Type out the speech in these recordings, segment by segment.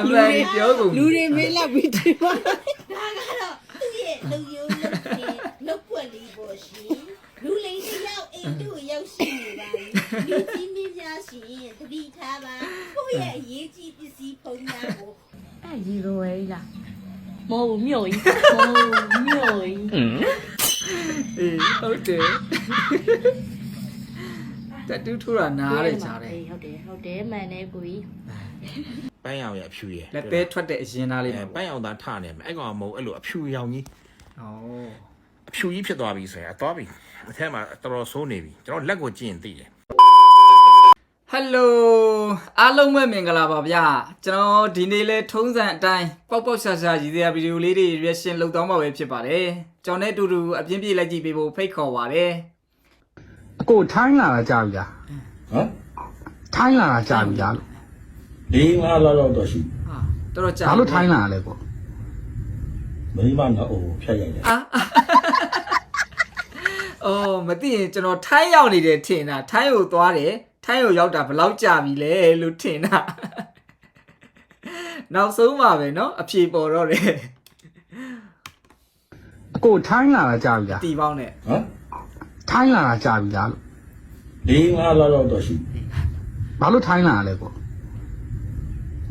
အမှန်ကြီးပြောကုန်လူတွေမေးလောက်ပြီးဒီမှာဒါကတော့သူ့ရဲ့လုံယုံလုံချင်းလုံပွက်လေးပေါ့ရှင်လူလိမ်တစ်ယောက်အိမ်တို့ရောက်ရှိနေပါပြီလူကြီးမင်းများရှင်သတိထားပါကိုယ့်ရဲ့အရေးကြီးပစ္စည်းဖုံးများကိုအဲ့ရီရိုဝဲကြီးလားမဟုတ်ဘူးမြို့ကြီးမဟုတ်ဘူးမြို့ကြီးအေးဟုတ်တယ်တတူးထူတာနားရကြတယ်အေးဟုတ်တယ်ဟုတ်တယ်မှန်တယ်ကိုကြီး ပန်းရောင်ရဲ့အဖြူရဲ့လက်သေးထွက်တဲ့အရင်သားလေးအဲမှာပန်းရောင်သားထနေမယ်အဲ့ကောင်ကမဟုတ်အဲ့လိုအဖြူရောင်ကြီးဩအဖြူကြီးဖြစ်သွားပြီဆိုရင်အသွားပြီအထက်မှာတော်တော်ဆိုးနေပြီကျွန်တော်လက်ကိုကြည့်ရင်သိတယ်ဟယ်လိုအားလုံးပဲမင်္ဂလာပါဗျာကျွန်တော်ဒီနေ့လဲထုံးစံအတိုင်းပေါက်ပေါက်ရှာရှာရည်စရာဗီဒီယိုလေးတွေ reaction လုပ်သွားမှာပဲဖြစ်ပါတယ်ကျွန်တော်နဲ့အတူတူအပြင်းပြေးလိုက်ကြည့်ပေးဖို့ဖိတ်ခေါ်ပါတယ်အကိုထိုင်းလာတာကြာပြီလားဟမ်ထိုင်းလာတာကြာပြီလား လို့ လေးငါးလောက်လောက်တော့ရှိ ဟာတော်တော်ကြာ ဘာလို့ထိုင်းလာတာလဲကို မိမနာအိုဖြတ်ရိုက်တယ် အာအော်မသိရင်ကျွန်တော်ထိုင်းရောက်နေတယ်ထင်တာထိုင်းကိုသွားတယ်ထိုင်းကိုရောက်တာဘယ်လောက်ကြာပြီလဲလို့ထင်တာနောက်ဆုံးပါပဲเนาะအဖြေပေါ်တော့တယ် အကိုထိုင်းလာတာကြာပြီလား တီပေါင်းနဲ့ ဟမ် ထိုင်းလာတာကြာပြီလားလို့ လေးငါးလောက်လောက်တော့ရှိ ဘာလို့ထိုင်းလာတာလဲကို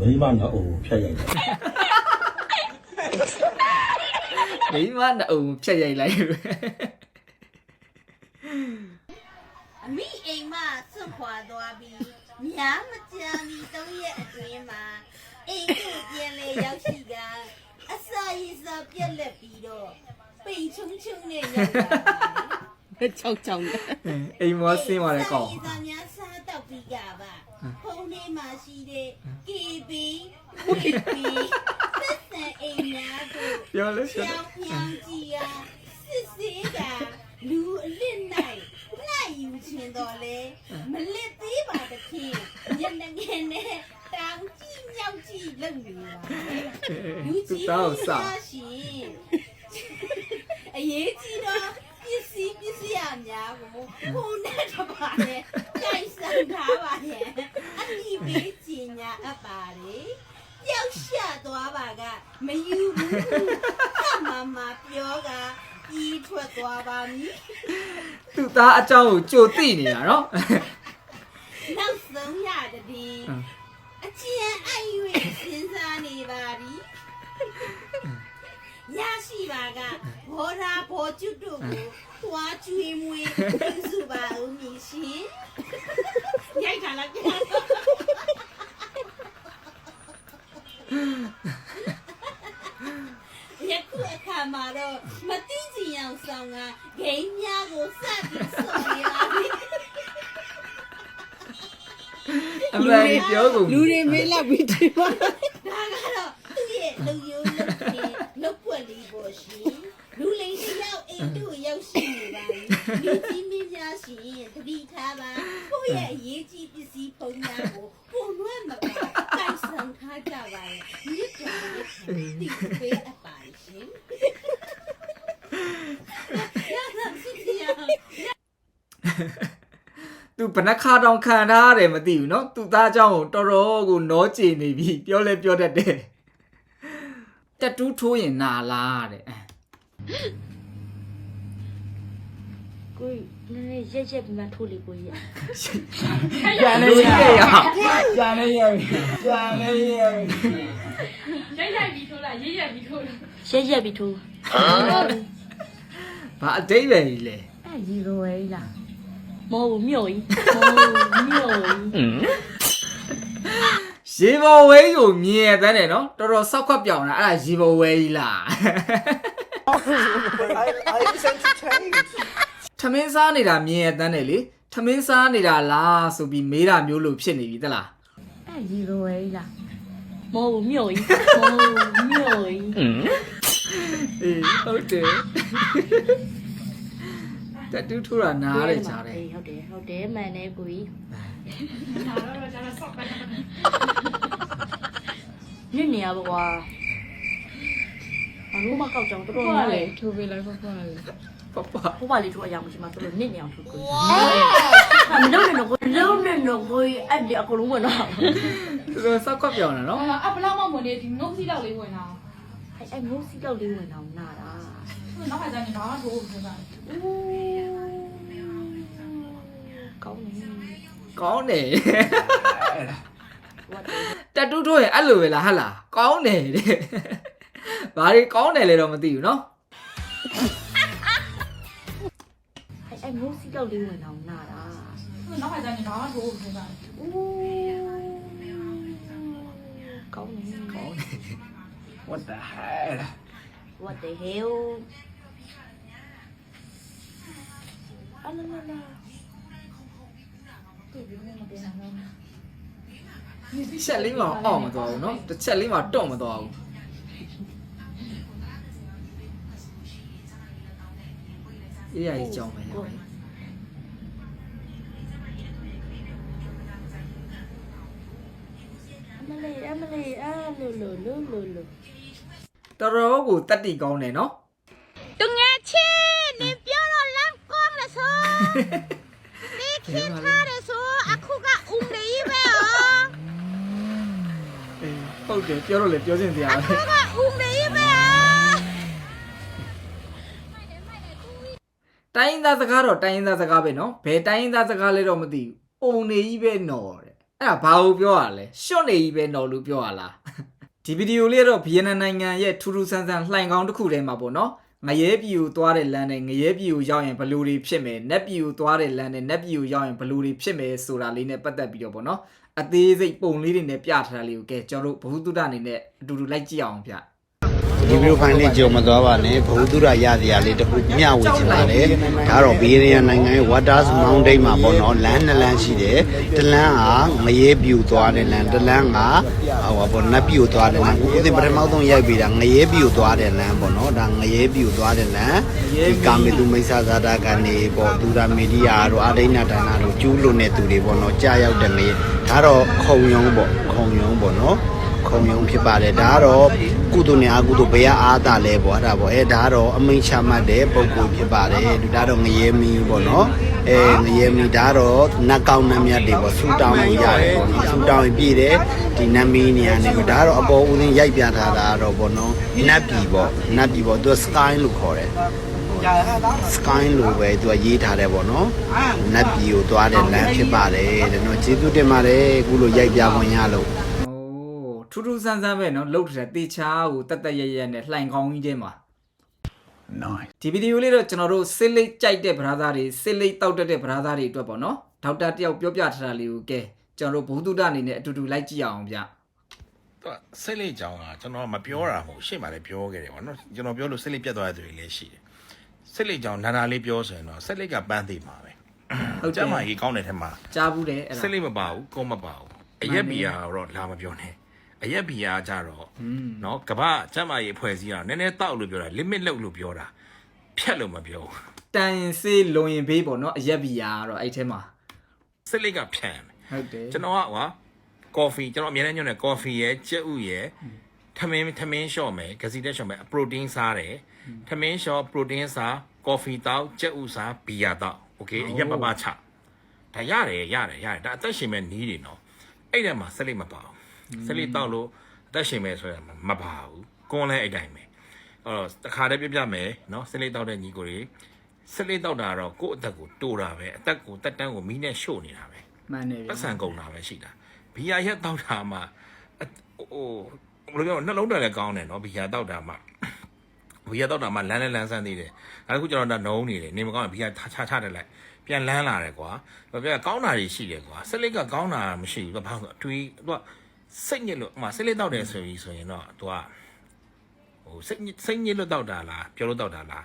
မိမနာအိုဖြတ်ရိုက်တယ်မိမနှစ်အုံဖြတ်ရိုက်လိုက်အမိအိမ်မဆွတ်ခွာသွားပြီးများမကြာမီသုံးရက်အတွင်းမှာအိမ်ကိုပြန်လဲရောက်ရှိကအစာရည်စာပြက်လက်ပြီးတော့ပိန်ချုံချုံနဲ့ရောက်လာပါတယ်ချောက်ချောက်နဲ့အိမ်မောဆင်းသွားတဲ့ကောင်စာများစားတော့ပြီးကြပါ ဖုန်းထဲမှာရှိတဲ့ KB KB သက်စံအိမ်များတို့ပြောလဲဖြောင်းဖြောင်းကြည်ရာစစ်စေးကလူအလစ်နိုင်နိုင်ယူခြင်းတော်လဲမလစ်သေးပါတဖြင့်ညနေငယ်နဲ့တောင်ကြည့်မြောက်ကြည့်လုပ်နေပါလူသူကြီးတောက်စများရှင်အရေးကြီးတော့ပစ္စည်းပစ္စည်းအများကိုဖုန်းနဲ့တစ်ပါးနဲ့ကြိုက်စမ်းထားပါရဲ့ ပါကမယူဘူးမမပြောကပြီးထွက်သွားပါမည်သူ့သားအကြောင်းကိုကြိုသိနေတာနော်နောက်ဆုံးရတဲ့ဒီအချင်းအယွေစဉ်းစားနေပါသည်ရရှိပါကဘောရာဘောကျွတ်တို့ကိုသွားကျွေးမွေးပြုစုပါဦးမည်ရှင်ရိုက်တာလားပြန် အမှန်ကြီးပြောကုန်လူတွေမေးလောက်ပြီးဒီမှာဒါကတော့သူ့ရဲ့လုံယုံလုံချင်းလုံပွက်လေးပေါ့ရှင်လူလိမ်တစ်ယောက်အိမ်တို့ရောက်ရှိနေပါပြီလူကြီးမင်းများရှင်သတိထားပါကိုယ့်ရဲ့အရေးကြီးပစ္စည်းဖုံးများကိုပုံလွှဲမပါတိုက်ဆောင်ထားကြပါရဲ့မြစ်တော်ရဲ့တိပေးအပ်ပါရှင်ရတာစီစီယာ သူဘဏ္ဍခါတောင်ခံထားရတယ်မသိဘူးเนาะသူသားအကြောင်းကိုတော်တော်ကိုနောကျင်နေပြီပြောလဲပြောတတ်တယ်တတူးထိုးရင်နာလားတဲ့ ကိုကြီးနည်းနည်းရက်ရက်ပြီးမှထိုးလေကိုကြီး ကျန်နေရရကျန်နေရကျန်နေရ ရက်ရက်ပြီးထိုး ဘာအတိတ်ပဲကြီးလဲ အဲ့ရီရိုဝဲကြီးလား မဟုတ်ဘူးမြို့ကြီးမဟုတ်ဘူးမြို့ကြီးရေဘော်ဝဲကြီးကိုမြင်ရတဲ့နဲ့နော်တော်တော်စောက်ခွက်ပြောင်တာအဲ့ဒါရေဘော်ဝဲကြီးလားထမင်းစားနေတာမြင်ရတဲ့နဲ့လေထမင်းစားနေတာလားဆိုပြီးမေးတာမျိုးလို့ဖြစ်နေပြီတလားအဲ့ရီရိုဝဲကြီးလားမဟုတ်ဘူးမြို့ကြီးမဟုတ်ဘူးမြို့ကြီးအေးဟုတ်တယ် တတူးထူတာနားရကြတယ်အေးဟုတ်တယ်ဟုတ်တယ်မှန်တယ်ကိုကြီးညနေရပါကွာအလုံးမကောက်ကြောင်တော်တော်များလေထိုးပေးလိုက်ပေါ့ပေါ့လေပပဟိုပါလေးထိုးအရာမရှိမှတော်တော်နစ်နေအောင်ထိုးကိုမလုံးနဲ့တော့ကိုလုံးနဲ့တော့ကိုအဲ့ဒီအကုန်လုံးဝင်တော့တော်စောက်ကွက်ပြောင်းတယ်နော်အာအဘလောက်မှဝင်နေဒီငုတ်စီတော့လေးဝင်တာအဲ့အဲ့မိုးစီတော့လေးဝင်အောင်နာတာနောက်ခါကျရင်ဘာမှထိုးဖို့မစားကောင်းနေ ကောင်းတယ်တက်တူးထိုးရင်အဲ့လိုပဲလားဟဟလားကောင်းတယ်တဲ့ဘာတွေကောင်းတယ်လဲတော့မသိဘူးနော်အဲ့အဲ့မိုးစီတော့လေးဝင်အောင်နာတာဘူးနောက်ခါကျရင်ဘာမှထိုးဖို့မစားကောင်းနေကောင်းတယ် what the hell What the hell အလာလာလာ ချက်လေးမှအော့မသွားဘူးနော်တစ်ချက်လေးမှတော့မသွားဘူးအေးရကြီးကြောင်းမယ်အမလေးအမလေးအာလူလူလူလူလူတော်တော်ကိုတက်တီကောင်းတယ်နော်တငယ်ချင်းနေပြောတော့လမ်းကောင်းလဲဆိုနေခင်းထားတယ်ဆိုအခုကဦးလေးပဲဟော အေး ဟုတ်တယ်ပြောလို့လေပြောချင်တရားပဲအခုကဦးလေးပဲဟောတိုင်းရင်းသားစကားတော့တိုင်းရင်းသားစကားပဲနော်ဘယ်တိုင်းရင်းသားစကားလဲတော့မသိဘူးပုံနေကြီးပဲနော်တဲ့အဲ့ဒါဘာကိုပြောရလဲရှွတ်နေကြီးပဲနော်လို့ပြောရလားဒီဗီဒီယိုလေးတော့ဗီယက်နမ်နိုင်ငံရဲ့ထူးထူးဆန်းဆန်းလှိုင်ကောင်းတစ်ခုထဲမှာပေါ့နော်ငရဲပြည်ကိုသွားတဲ့လမ်းနဲ့ငရဲပြည်ကိုရောက်ရင်ဘယ်လိုတွေဖြစ်မယ်နက်ပြည်ကိုသွားတဲ့လမ်းနဲ့နက်ပြည်ကိုရောက်ရင်ဘယ်လိုတွေဖြစ်မယ်ဆိုတာလေးနဲ့ပတ်သက်ပြီးတော့ပေါ့နော် အသေးစိတ်ပုံလေးတွေနဲ့ပြထားတာလေးကိုကဲကျွန်တော်တို့ဘ ഹു တုဒအနေနဲ့အတူတူလိုက်ကြည့်အောင်ဗျ ဒီဗီဒီယိုဖိုင်လေးကြုံမသွားပါနဲ့ဘ ഹു တုရရစရာလေးတစ်ခုမျှဝေချင်ပါတယ်ဒါတော့ဘီရီယန်နိုင်ငံရဲ့ Waters Mountain မှာပေါ့နော်လမ်းနှစ်လမ်းရှိတယ်တစ်လမ်းကငရဲပြူသွားတဲ့လမ်းတစ်လမ်းကဟိုပါပေါ့နတ်ပြူသွားတဲ့လမ်းကိုကိုသင်ပထမဆုံးရိုက်ပြီးတာငရဲပြူသွားတဲ့လမ်းပေါ့နော်ဒါငရဲပြူသွားတဲ့လမ်းဒီကာမေသူမိစ္ဆာဇာတာကနေပေါ့ဒူရာမီဒီယာတို့အာဒိဏဒါနာတို့ကျူးလွန်တဲ့သူတွေပေါ့နော်ကြာရောက်တဲ့ငရဲဒါတော့ခုံယုံပေါ့ခုံယုံပေါ့နော်ခုံရုံဖြစ်ပါတယ်ဒါကတော့ ကုသိုလ်နဲ့အကုသိုလ်ဘယ်ရအားတာလဲပေါ့အဲ့ဒါပေါ့အဲဒါကတော့အမိန့်ချမှတ်တဲ့ပုံကိုဖြစ်ပါတယ်ဒီဒါတော့ငရဲမီပေါ့နော်အဲငရဲမီဒါတော့နတ်ကောင်းနတ်မြတ်တွေပေါ့ဆူတောင်းလို့ရတယ်ပေါ့နော်ဆူတောင်းရင်ပြည့်တယ်ဒီနတ်မီနေရာနေဒါကတော့အပေါ်ဦးစင်းရိုက်ပြထားတာတော့ပေါ့နော်နတ်ပြည်ပေါ့နတ်ပြည်ပေါ့သူက sky လို့ခေါ်တယ် sky လို့ပဲသူကရေးထားတယ်ပေါ့နော်နတ်ပြည်ကိုသွားတဲ့လမ်းဖြစ်ပါတယ်တဲ့နော်ကျေးဇူးတင်ပါတယ်အခုလိုရိုက်ပြခွင့်ရလို့โอ้ ထူးထူးဆန်းဆန်းပဲနော်လှုပ်ထတယ်တေချာကိုတက်တက်ရရနဲ့လှိုင်ကောင်းကြီးထဲမှာ nice ဒီဗီဒီယိုလေးတော့ကျွန်တော်တို့စစ်လိတ်ကြိုက်တဲ့ဗရာသားတွေစစ်လိတ်တောက်တက်တဲ့ဗရာသားတွေအတွက်ပေါ့နော်ဒေါက်တာတယောက်ပြောပြထားတာလေးကိုကဲကျွန်တော်တို့ဘုဒ္ဓတအနေနဲ့အတူတူလိုက်ကြည့်အောင်ဗျသူကစိတ်လေးကြောင်ကကျွန်တော်ကမပြောတာမဟုတ်ရှေ့မှာလည်းပြောခဲ့တယ်ပေါ့နော်ကျွန်တော်ပြောလို့စိတ်လေးပြတ်သွားတဲ့သူတွေလည်းရှိတယ်စိတ်လေးကြောင်နာနာလေးပြောဆိုရင်တော့စိတ်လေးကပန်းသေးမှာပဲဟုတ်တယ် ကျမ်းမကြီးကောင်းတဲ့ထက်မှာကြားဘူးတယ်အဲ့ဒါ စိတ်လေးမပါဘူးကိုယ်မပါဘူးအရက်ဘီယာကတော့လာမပြောနဲ့ အရက်ဘီယာကြတော့နော်ကမ္ဘာကျမကြီးအဖွဲ့အစည်းကနည်းနည်းတောက်လို့ပြောတာ limit လောက်လို့ပြောတာဖြတ်လို့မပြောဘူး တန်ရင်စေးလုံရင်ဘေးပေါ့เนาะအရက်ဘီယာကတော့အဲ့ထဲမှာ စိတ်လေးကဖြန့်တယ် ဟုတ်တယ် ကျွန်တော်ကဟွာကော်ဖီကျွန်တော်အများနဲ့ညွှန်တယ်ကော်ဖီရဲ့ကြက်ဥရဲ့ထမင်းထမင်းလျှော့မယ်ဂစီတက်လျှော့မယ်ပရိုတင်းစားတယ်ထမင်းလျှော့ပရိုတင်းစားကော်ဖီတောက်ကြက်ဥစားဘီယာတောက်โอเคအရက်ပပချဒါရတယ်ရတယ်ရတယ်ဒါအသက်ရှင်မဲ့နီးတွေနော်အဲ့ထဲမှာဆက်လိမ့်မပါဘူး ဆက်လိမ့်တောက်လို့အသက်ရှင်မဲ့ဆိုရင်မပါဘူးကွန်လဲအဲ့တိုင်းပဲအဲ့တော့တခါတည်းပြပြမယ်နော်ဆက်လိမ့်တောက်တဲ့ညီကိုတွေဆက်လိမ့်တောက်တာတော့ကိုယ့်အသက်ကိုတိုးတာပဲအသက်ကိုတက်တန်းကိုမီးနဲ့ရှို့နေတာပဲမှန်တယ်ဗျပတ်စံကုန်တာပဲရှိတာဘီယာရက်တောက်တာမှအဟိုဘယ်လိုပြောနှလုံးတက်လည်းကောင်းတယ်နော်ဘီယာတောက်တာမှဘီယာတောက်တာမှလမ်းလဲလမ်းဆန်းသေးတယ်ဒါတခုကျွန်တော်ကနုံနေတယ်နေမကောင်းရင်ဘီယာချချချတယ်လိုက်ပြန်လန်းလာတယ်ကွာဘာပြောကောင်းတာတွေရှိတယ်ကွာဆက်လစ်ကကောင်းတာမရှိဘူးဘာလို့အတွေးသူက စိတ်ညစ်လို့အမဆက်လစ်တောက်တယ်ဆိုပြီးဆိုရင်တော့သူကဟိုစိတ်စိတ်ညစ်လို့တောက်တာလားပြောလို့တောက်တာလား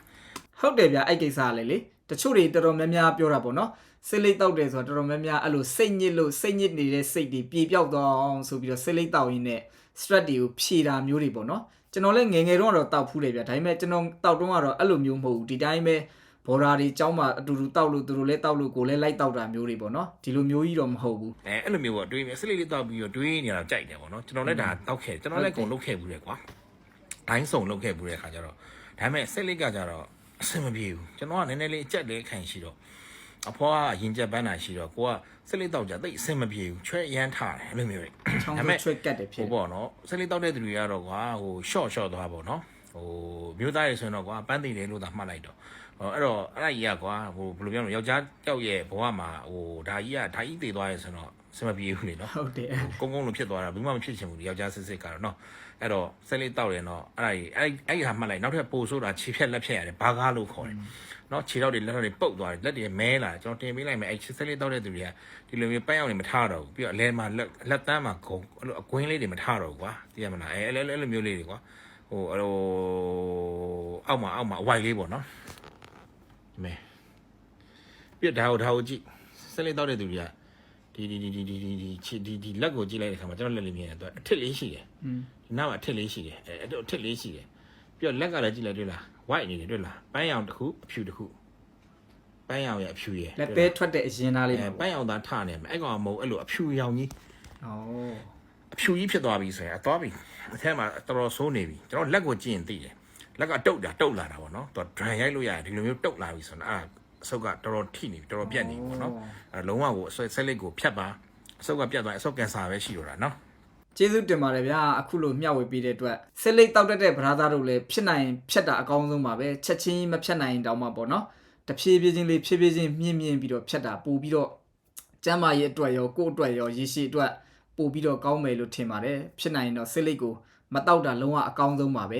ဟုတ်တယ်ဗျအဲ့ကိစ္စကလေလေတချို့တွေတော်တော်များများပြောတာပေါ့နော်စိတ်လိတ်တောက်တယ်ဆိုတော့တော်တော်များများအဲ့လိုစိတ်ညစ်လို့စိတ်ညစ်နေတဲ့စိတ်တွေပြေပြောက်သွားအောင်ဆိုပြီးတော့စိတ်လိတ်တောက်ရင်းနဲ့ stress တွေကိုဖြေတာမျိုးတွေပေါ့နော်ကျွန်တော်လည်းငယ်ငယ်တော့တော့တောက်ဖူးတယ်ဗျဒါပေမဲ့ကျွန်တော်တောက်တော့ကတော့အဲ့လိုမျိုးမဟုတ်ဘူးဒီတိုင်းပဲ ဘော်ဒါတွေចောင်းမှာအတူတူတောက်လို့သူတို့လည်းတောက်လို့ကိုယ်လည်းလိုက်တောက်တာမျိုးတွေပေါ့နော်ဒီလိုမျိုးကြီးတော့မဟုတ်ဘူးအဲအဲ့လိုမျိုးပေါ့တွေးနေစလိလေးတောက်ပြီးတော့တွေးနေတာကြိုက်တယ်ပေါ့နော်ကျွန်တော်လည်းဒါတောက်ခဲ့ကျွန်တော်လည်းကုန်လုပ်ခဲ့ဘူးလေကွာဒိုင်းစုံလုပ်ခဲ့ဘူးတဲ့ခါကျတော့ဒါပေမဲ့စလိကကျတော့အဆင်မပြေဘူးကျွန်တော်ကနည်းနည်းလေးအကြက်လေးခံရှိတော့အဖွားကရင်ကြက်ပန်းတာရှိတော့ကိုကစလိတောက်ကြသိပ်အဆင်မပြေဘူးချွဲရမ်းထားတယ်အဲ့လိုမျိုးလေချောင်းဒါပေမဲ့ချွတ်ကတ်တယ်ဖြစ်ဟိုပေါ့နော်စလိတောက်တဲ့သူတွေကတော့ကွာဟို short short သွားပေါ့နော်ဟိုမျိုးသားတွေဆိုရင်တော့ကွာပန်းသိတယ်လို့သာမှတ်လိုက်တော့ဟို အဲ့တော့အဲ့ဒါကြီးကကွာဟိုဘယ်လိုပြောမလဲယောက်ျားတောက်ရဲ့ဘဝမှာဟိုဒါကြီးကဒါကြီးတည်သွားရဲဆိုတော့အဆင်မပြေဘူးလေနော်ဟုတ်တယ်ကုန်းကုန်းလိုဖြစ်သွားတာဘူးမှမဖြစ်ချင်ဘူးဒီယောက်ျားစစ်စစ်ကတော့နော်အဲ့တော့ဆက်လေးတောက်တယ်နော်အဲ့ဒါကြီးအဲ့အဲ့ဒီဟာမှတ်လိုက်နောက်ထပ်ပို့ဆိုတာခြေဖြက်လက်ဖြက်ရတယ်ဘာကားလို့ခေါ်တယ်နော်ခြေတော့တွေလက်တော့တွေပုတ်သွားတယ်လက်တွေမဲလာတယ်ကျွန်တော်တင်ပေးလိုက်မယ်အဲ့ဆက်လေးတောက်တဲ့သူတွေကဒီလိုမျိုးပန်းအောင်တွေမထားတော့ဘူးပြီးတော့အလဲမှာလက်လက်တန်းမှာဂုံအဲ့လိုအကွင်းလေးတွေမထားတော့ဘူးကွာသိရမလားအဲ့အဲ့အဲ့လိုမျိုးလေးတွေကွာဟိုအဲ့လိုအောက်မှာအောက်မှာအဝိုက်လေးပေါ့နော် ဒီမဲပြဒါဟိုဒါဟိုကြည့်ဆက်လေးတောက်တဲ့သူတွေကဒီဒီဒီဒီဒီဒီဒီခြေဒီဒီလက်ကိုကြည့်လိုက်တဲ့အခါမှာကျွန်တော်လက်လေးမြင်ရတယ်သူအထစ်လေးရှိတယ်อืมဒီနောက်မှာအထစ်လေးရှိတယ်အဲအဲ့တော့အထစ်လေးရှိတယ်ပြီးတော့လက်ကလည်းကြည့်လိုက်တွေ့လား white နေတယ်တွေ့လားပန်းရောင်တစ်ခုအဖြူတစ်ခုပန်းရောင်ရဲ့အဖြူရဲ့လက်သေးထွက်တဲ့အရင်သားလေးအဲမှာပန်းရောင်သားထနေမယ်အဲ့ကောင်ကမဟုတ်အဲ့လိုအဖြူရောင်ကြီးဩအဖြူကြီးဖြစ်သွားပြီဆိုရင်အသွားပြီအထက်မှာတော်တော်ဆိုးနေပြီကျွန်တော်လက်ကိုကြည့်ရင်သိတယ် လက်ကတုတ်တာတုတ်လာတာပေါ့နော်သူဒရန်ရိုက်လို့ရတယ်ဒီလိုမျိုးတုတ်လာပြီဆိုတော့အဲ့အဆုတ်ကတော်တော်ထိနေပြီတော်တော်ပြက်နေပြီပေါ့နော်အဲလုံးဝကိုအဆွဲဆက်လက်ကိုဖြတ်ပါအဆုတ်ကပြတ်သွားရင်အဆုတ်ကန်ဆာပဲရှိတော့တာနော်ကျေးဇူးတင်ပါတယ်ဗျာအခုလိုမျှဝေပေးတဲ့အတွက်စစ်လိတ်တောက်တတ်တဲ့ဗရာသားတို့လည်းဖြစ်နိုင်ဖြတ်တာအကောင်းဆုံးပါပဲချက်ချင်းမဖြတ်နိုင်ရင်တောင်မှပေါ့နော်တဖြည်းဖြည်းချင်းလေးဖြည်းဖြည်းချင်းမြင့်မြင့်ပြီးတော့ဖြတ်တာပို့ပြီးတော့ကျမ်းမာရေးအတွက်ရောကိုယ့်အတွက်ရောရေရှည်အတွက်ပို့ပြီးတော့ကောင်းမယ်လို့ထင်ပါတယ်ဖြစ်နိုင်ရင်တော့စစ်လိတ်ကိုမတောက်တာလုံးဝအကောင်းဆုံးပါပဲ